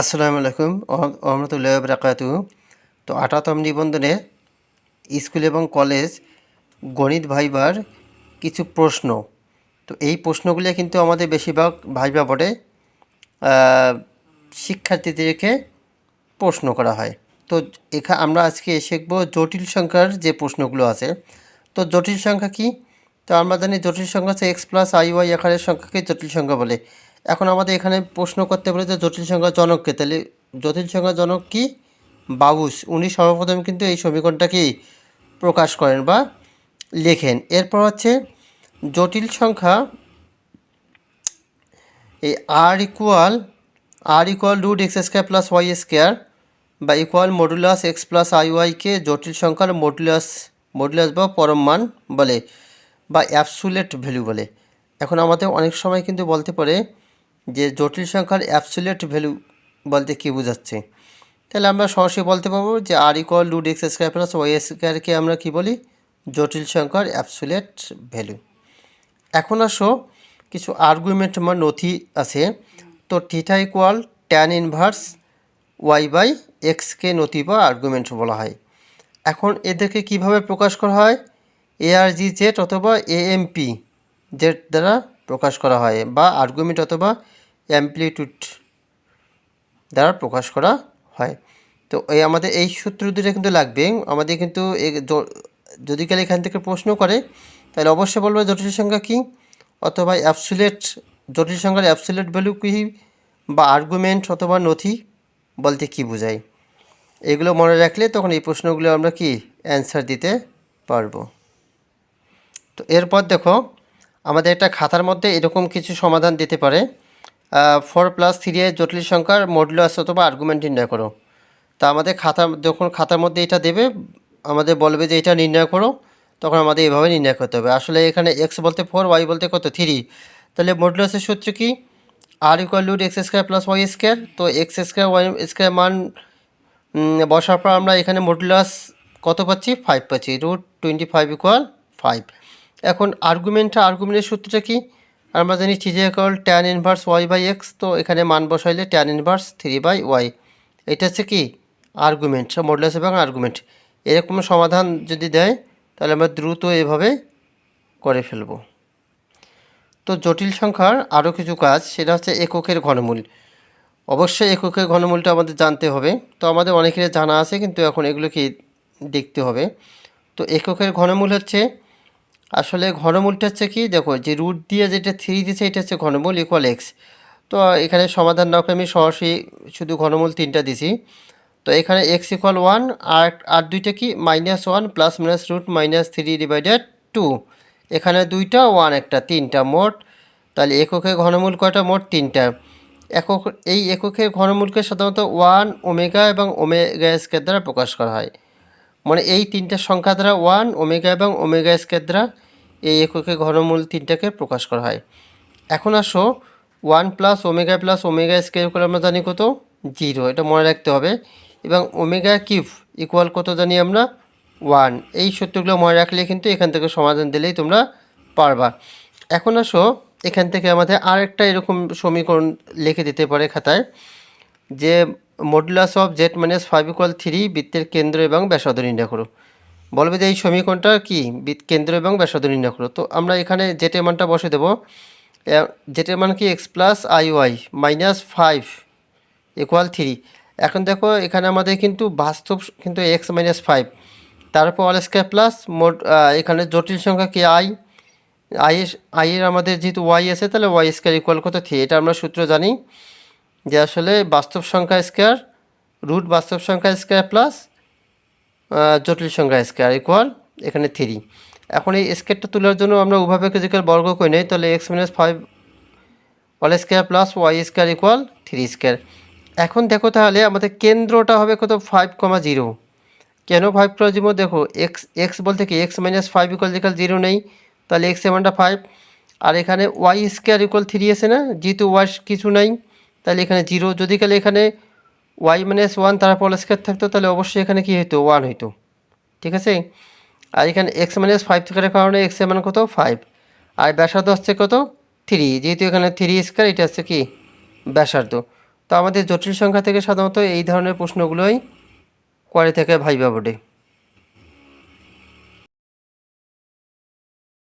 আসসালামু আলাইকুম। রহমতুল্লাহ বরাকাতু তো আঠাতম নিবন্ধনে স্কুল এবং কলেজ গণিত ভাইবার কিছু প্রশ্ন। তো এই প্রশ্নগুলি কিন্তু আমাদের বেশিরভাগ ভাইবা বোর্ডে শিক্ষার্থীদেরকে প্রশ্ন করা হয়। তো এখা আমরা আজকে শিখব জটিল সংখ্যার যে প্রশ্নগুলো আছে। তো জটিল সংখ্যা কি? তো আমরা জানি জটিল সংখ্যা হচ্ছে এক্স প্লাস আই ওয়াই আকারের সংখ্যাকে জটিল সংখ্যা বলে। এখন আমাদের এখানে প্রশ্ন করতে বলে যে জটিল সংখ্যা জনককে তাহলে জটিল সংখ্যা জনক কি? বাবুস উনি সর্বপ্রথম কিন্তু এই সমীকরণটাকে প্রকাশ করেন বা লেখেন। এরপর হচ্ছে জটিল সংখ্যা এই R equal R equal root X square plus Y square বা equal modulus X plus I ওয়াইকে জটিল সংখ্যার মডুলাস মডুলাস বা পরম মান বলে। বা অ্যাবসুলেট ভ্যালু বলে। এখন আমাদের অনেক সময় কিন্তু বলতে পারে যে জটিল সংখ্যার অ্যাবসুলেট ভ্যালু বলতে কী বোঝাচ্ছে? তাহলে আমরা সরাসরি বলতে পারব যে R equal root X square plus Y স্কোয়ারকে আমরা কী বলি? জটিল সংখ্যার অ্যাবসুলেট ভ্যালু। এখন আসো, কিছু আর্গুমেন্ট আমার নথি আছে। তো theta equal tan inverse Y by এক্সকে নথি বা আর্গুমেন্ট বলা হয়। এখন এদেরকে কীভাবে প্রকাশ করা হয়? এআরজি জেড অথবা এএমপি জেড দ্বারা প্রকাশ করা হয় বা আর্গুমেন্ট অথবা অ্যাম্পলিটিউড দ্বারা প্রকাশ করা হয়। তো এই আমাদের এই সূত্র দুটো কিন্তু লাগবে। আমাদের কিন্তু যদি কালে এখান থেকে প্রশ্ন করে, তাহলে অবশ্যই বলবে জটিল সংখ্যা কী? অথবা অ্যাবসুলেট জটিল সংখ্যার অ্যাবসুলেট ভ্যালু কী? বা আর্গুমেন্ট অথবা নথি বলতে কী বোঝায়? এগুলো মনে রাখলে তখন এই প্রশ্নগুলো আমরা কি? অ্যান্সার দিতে পারব। তো এরপর দেখো, আমাদের একটা খাতার মধ্যে এরকম কিছু সমাধান দিতে পারে। ফোর প্লাস থ্রি এর জটিল সংখ্যার মডুলাস অথবা আর্গুমেন্ট নির্ণয় করো। তা আমাদের খাতা, যখন খাতার মধ্যে এটা দেবে, আমাদের বলবে যে এটা নির্ণয় করো, তখন আমাদের এভাবে নির্ণয় করতে হবে। আসলে এখানে এক্স বলতে ফোর ওয়াই বলতে কত? থ্রি তাহলে মডুলাসের সূত্র কি? R equal root X square plus Y square তো এক্স স্কোয়ার ওয়াই স্কোয়ার মান বসার পর আমরা এখানে মডুলাস কত পাচ্ছি? ফাইভ পাচ্ছি। Root twenty five equal five এখন আর্গুমেন্টটা আর্গুমেন্টের সূত্রটা কি? আমরা জানি three equal tan inverse Y by X তো এখানে মান বসাইলে tan inverse three by Y এটা হচ্ছে কি? আর্গুমেন্ট মডুলাস এবং আর্গুমেন্ট এরকম সমাধান যদি দেয়, তাহলে আমরা দ্রুত এভাবে করে ফেলব। তো জটিল সংখ্যার আরও কিছু কাজ, সেটা হচ্ছে এককের ঘনমূল। অবশ্যই এককের ঘনমূলটা আমাদের জানতে হবে। তো আমাদের অনেকের জানা আছে, কিন্তু এখন এগুলোকে দেখতে হবে? তো এককের ঘনমূল হচ্ছে আসলে ঘনমূলটা হচ্ছে কি, দেখো যে রুট দিয়ে যেটা থ্রি দিচ্ছে এটা হচ্ছে ঘনমূল ইকুয়াল এক্স তো এখানে সমাধান না করে আমি সরাসরি শুধু ঘনমূল তিনটা দিছি। তো এখানে এক্স ইকুয়াল ওয়ান আর আর দুইটা কি minus one plus minus root minus three divided two এখানে দুইটা ওয়ান একটা, তিনটা মোট। তাহলে এককের ঘনমূল কয়টা, মোট তিনটা। একক, এই এককের ঘনমূলকে সাধারণত ওয়ান ওমেগা এবং ওমেগা স্কোয়ার দ্বারা প্রকাশ করা হয়। মানে এই তিনটা সংখ্যা দ্বারা ওয়ান ওমেগা এবং ওমেগা স্কোয়ার দ্বারা এই এককের ঘনমূল তিনটাকে প্রকাশ করা হয়। এখন আসো one plus omega plus omega square করে আমরা জানি কত? জিরো এটা মনে রাখতে হবে। এবং ওমেগা কিউব ইকুয়াল কত জানি আমরা? ওয়ান এই সূত্রগুলো মনে রাখলে কিন্তু এখান থেকে সমাধান দিলেই তোমরা পারবা। এখন আসো, এখান থেকে আমাদের আরেকটা এরকম সমীকরণ লিখে দিতে পারে খাতায়, যে modulus of Z minus five equal three বৃত্তের কেন্দ্র এবং ব্যাসার্ধ নির্ণয় করো। বলবে যে এই সমীকরণটা কি? কেন্দ্র এবং ব্যাসার্ধ নির্ণয় করো। তো আমরা এখানে জেটের মানটা বসে দেবো। জেটের মান কি? X plus I Y minus five equal three এখন দেখো, এখানে আমাদের কিন্তু বাস্তব কিন্তু এক্স মাইনাস ফাইভ তারপর অল স্কোয়ার প্লাস মোট এখানে জটিল সংখ্যা কি? আই আই এর আমাদের যেহেতু ওয়াই আছে, তাহলে ওয়াই স্কোয়ার ইকুয়াল কত? থ্রি এটা আমরা সূত্র জানি। যে আসলে বাস্তব সংখ্যা স্কোয়ার রুট বাস্তব সংখ্যা স্কোয়ার প্লাস জটিল সংখ্যা স্কোয়ার ইকুয়াল এখানে থ্রি এখন এই স্কোয়ারটা তোলার জন্য আমরা উভয়কে যদি বর্গ করে নেই, তাহলে X minus five all square plus Y square equal three square এখন দেখো তাহলে আমাদের কেন্দ্রটা হবে কত? ফাইভ কমা জিরো কেন ফাইভ কমা জিরো দেখো এক্স এক্স বলতে কি? এক্স মাইনাস ফাইভ ইকুয়াল যেখানে জিরো নেই, তাহলে এক্স এমানটা ফাইভ আর এখানে ওয়াই স্কোয়ার ইকুয়াল থ্রি আছে না? যেহেতু ওয়াই কিছু নাই তাহলে এখানে জিরো যদি কালে এখানে ওয়াই মাইনাস ওয়ান তারপর স্কোয়ার থাকতো, তাহলে অবশ্যই এখানে কী হতো ওয়ান হইতো। ঠিক আছে? আর এখানে এক্স মাইনাস ফাইভ থাকার কারণে এক্সের মান কত? ফাইভ আর ব্যাসার্ধ হচ্ছে কত? থ্রি যেহেতু এখানে থ্রি স্কোয়ার এটা হচ্ছে কি? ব্যাসার্ধ। তো আমাদের জটিল সংখ্যা থেকে সাধারণত এই ধরনের প্রশ্নগুলোই করে থাকে ভাইবা বোর্ডে।